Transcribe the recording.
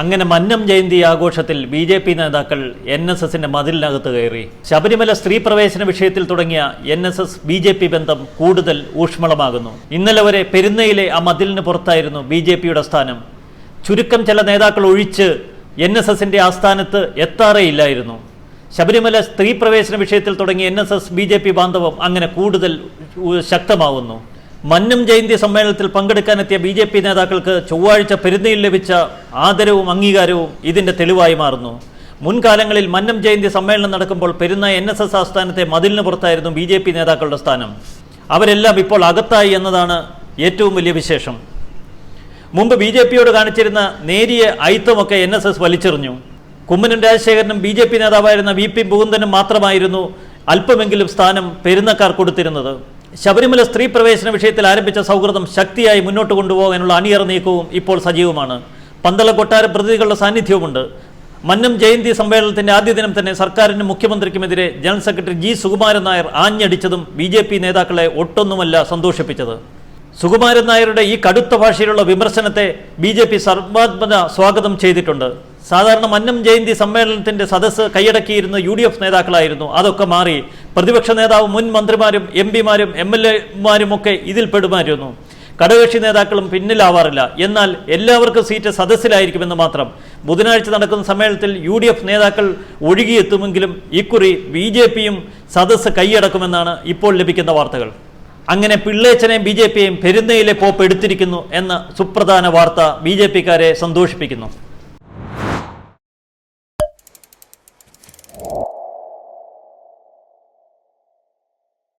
അങ്ങനെ മന്നം ജയന്തി ആഘോഷത്തിൽ B J P നേതാക്കൾ എൻ എസ് എസിന്റെ മതിലിനകത്ത് കയറി. ശബരിമല സ്ത്രീ പ്രവേശന വിഷയത്തിൽ തുടങ്ങിയ N S S B J P ബന്ധം കൂടുതൽ ഊഷ്മളമാകുന്നു. ഇന്നലെ വരെ പെരുന്നയിലെ ആ മതിലിന് പുറത്തായിരുന്നു ബി ജെ പിയുടെ സ്ഥാനം. ചുരുക്കം ചില നേതാക്കൾ ഒഴിച്ച് എൻ എസ് എസിന്റെ ആസ്ഥാനത്ത് എത്താറേയില്ലായിരുന്നു. ശബരിമല സ്ത്രീ പ്രവേശന വിഷയത്തിൽ തുടങ്ങിയ N S S B J P ബാന്ധവം അങ്ങനെ കൂടുതൽ ശക്തമാവുന്നു. മന്നം ജയന്തി സമ്മേളനത്തിൽ പങ്കെടുക്കാനെത്തിയ ബി ജെ പി നേതാക്കൾക്ക് ചൊവ്വാഴ്ച പെരുന്നയിൽ ലഭിച്ച ആദരവും അംഗീകാരവും ഇതിന്റെ തെളിവായി മാറുന്നു. മുൻകാലങ്ങളിൽ മന്നം ജയന്തി സമ്മേളനം നടക്കുമ്പോൾ പെരുന്ന എൻ എസ് എസ് ആസ്ഥാനത്തെ മതിലിന് പുറത്തായിരുന്നു ബി ജെ പി നേതാക്കളുടെ സ്ഥാനം. അവരെല്ലാം ഇപ്പോൾ അകത്തായി എന്നതാണ് ഏറ്റവും വലിയ വിശേഷം. മുമ്പ് ബി ജെ പിയോട് കാണിച്ചിരുന്ന നേരിയ ഐത്തമൊക്കെ എൻ എസ് എസ് വലിച്ചെറിഞ്ഞു. കുമ്മനം രാജശേഖരനും ബി ജെ പി നേതാവായിരുന്ന വി പി മുകുന്ദനും മാത്രമായിരുന്നു അല്പമെങ്കിലും സ്ഥാനം പെരുന്നക്കാർ കൊടുത്തിരുന്നത്. ശബരിമല സ്ത്രീ പ്രവേശന വിഷയത്തിൽ ആരംഭിച്ച സൗഹൃദം ശക്തിയായി മുന്നോട്ട് കൊണ്ടുപോകാനുള്ള അണിയറ നീക്കവും ഇപ്പോൾ സജീവമാണ്. പന്തള കൊട്ടാര പ്രതിനിധികളുടെ സാന്നിധ്യവുമുണ്ട്. മന്നം ജയന്തി സമ്മേളനത്തിന്റെ ആദ്യ ദിനം തന്നെ സർക്കാരിനും മുഖ്യമന്ത്രിക്കുമെതിരെ general secretary G Sukumaran Nair ആഞ്ഞടിച്ചതും B J P നേതാക്കളെ ഒട്ടൊന്നുമല്ല സന്തോഷിപ്പിച്ചത്. സുകുമാരൻ നായരുടെ ഈ കടുത്ത ഭാഷയിലുള്ള വിമർശനത്തെ ബി ജെ പി സർവാത്മന സ്വാഗതം ചെയ്തിട്ടുണ്ട്. സാധാരണ മന്നം ജയന്തി സമ്മേളനത്തിന്റെ സദസ്സ് കൈയടക്കിയിരുന്ന യു ഡി എഫ് നേതാക്കളായിരുന്നു. അതൊക്കെ മാറി പ്രതിപക്ഷ നേതാവ് മുൻ മന്ത്രിമാരും എം പിമാരും എം എൽ എമാരും ഒക്കെ ഇതിൽ പെടുമായിരുന്നു ഘടകകക്ഷി നേതാക്കളും പിന്നിലാവാറില്ല. എന്നാൽ എല്ലാവർക്കും സീറ്റ് സദസ്സിലായിരിക്കുമെന്ന് മാത്രം. ബുധനാഴ്ച നടക്കുന്ന സമ്മേളനത്തിൽ യു ഡി എഫ് നേതാക്കൾ ഒഴുകിയെത്തുമെങ്കിലും ഇക്കുറി ബി ജെ പിയും സദസ്സ് കൈയടക്കുമെന്നാണ് ഇപ്പോൾ ലഭിക്കുന്ന വാർത്തകൾ. അങ്ങനെ പിള്ളേച്ചനെയും ബി ജെ പിയെയും പെരുന്നയിലെ പോപ്പ് എടുത്തിരിക്കുന്നു എന്ന സുപ്രധാന വാർത്ത ബി ജെ പിക്കാരെ സന്തോഷിപ്പിക്കുന്നു.